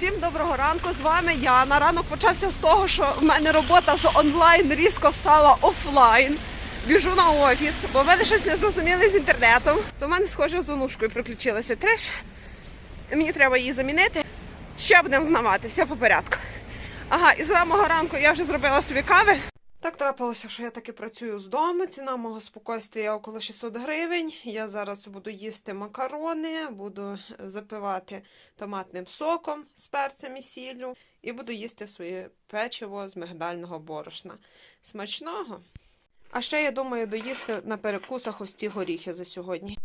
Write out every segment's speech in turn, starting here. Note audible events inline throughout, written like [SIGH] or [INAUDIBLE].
Всім доброго ранку. З вами Яна. Ранок почався з того, що в мене робота з онлайн різко стала офлайн. Біжу на офіс, бо в мене щось не зрозуміли з інтернетом. То в мене схоже з онушкою приключилася треш. Мені треба її замінити. Ще будемо знавати, все по порядку. Ага, і з самого ранку я вже зробила собі кави. Так трапилося, що я таки працюю з дому. Ціна мого спокійствия около 600 гривень. Я зараз буду їсти макарони, буду запивати томатним соком з перцем і сіллю, і буду їсти своє печиво з мигдального борошна. Смачного! А ще я думаю доїсти на перекусах ось ці горіхи за сьогодні.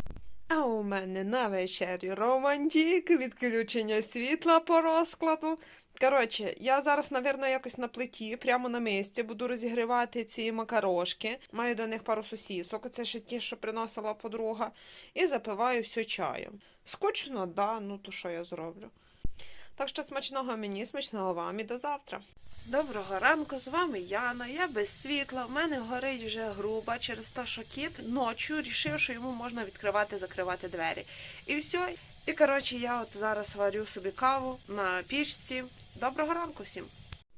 А у мене на вечері романтик, відключення світла по розкладу. Коротше, я зараз, напевно, якось на плиті, прямо на місці, буду розігрівати ці макарошки. Маю до них пару сосісок, це ще ті, що приносила подруга, і запиваю все чаєм. Скучно, да, ну то що я зроблю. Так що смачного мені, смачного вам і до завтра. Доброго ранку, з вами Яна. Я без світла. В мене горить вже груба через те, що кіт ночі рішив, що йому можна відкривати закривати двері. І все. І коротше, я от зараз варю собі каву на пічці. Доброго ранку всім.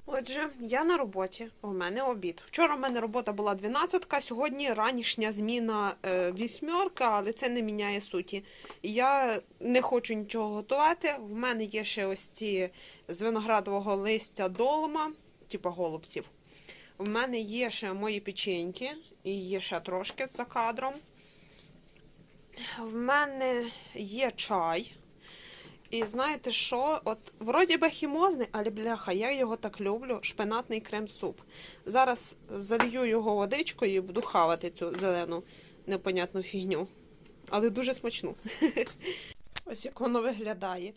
Отже, я на роботі. У мене обід. Вчора в мене робота була 12, сьогодні ранішня зміна е, вісьмерка, але це не міняє суті. Я не хочу нічого готувати. В мене є ще ось ці з виноградового листя долма, типу голубців. В мене є ще мої печеньки, і є ще трошки за кадром. В мене є чай. І знаєте що? От вроді би хімозний, але бляха, я його так люблю. Шпинатний крем-суп. Зараз залью його водичкою і буду хавати цю зелену непонятну фігню. Але дуже смачну. [LAUGHS] Ось як воно виглядає.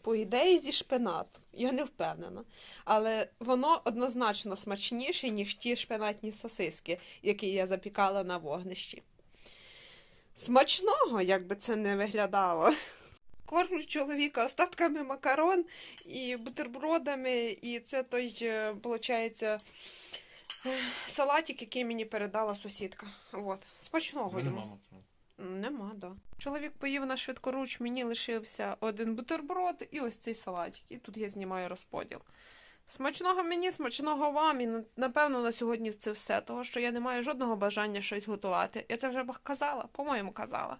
По ідеї зі шпинату. Я не впевнена. Але воно однозначно смачніше, ніж ті шпинатні сосиски, які я запікала на вогнищі. Смачного, як би це не виглядало. Кормлю чоловіка остатками макарон і бутербродами, і це той, виходить, салатик, який мені передала сусідка. От. Смачного йому. Нема. М, Нема, да. Чоловік поїв на швидкоруч, мені лишився один бутерброд і ось цей салатик. І тут я знімаю розподіл. Смачного мені, смачного вам. І напевно на сьогодні це все, того що я не маю жодного бажання щось готувати. Я це вже казала, по-моєму, казала.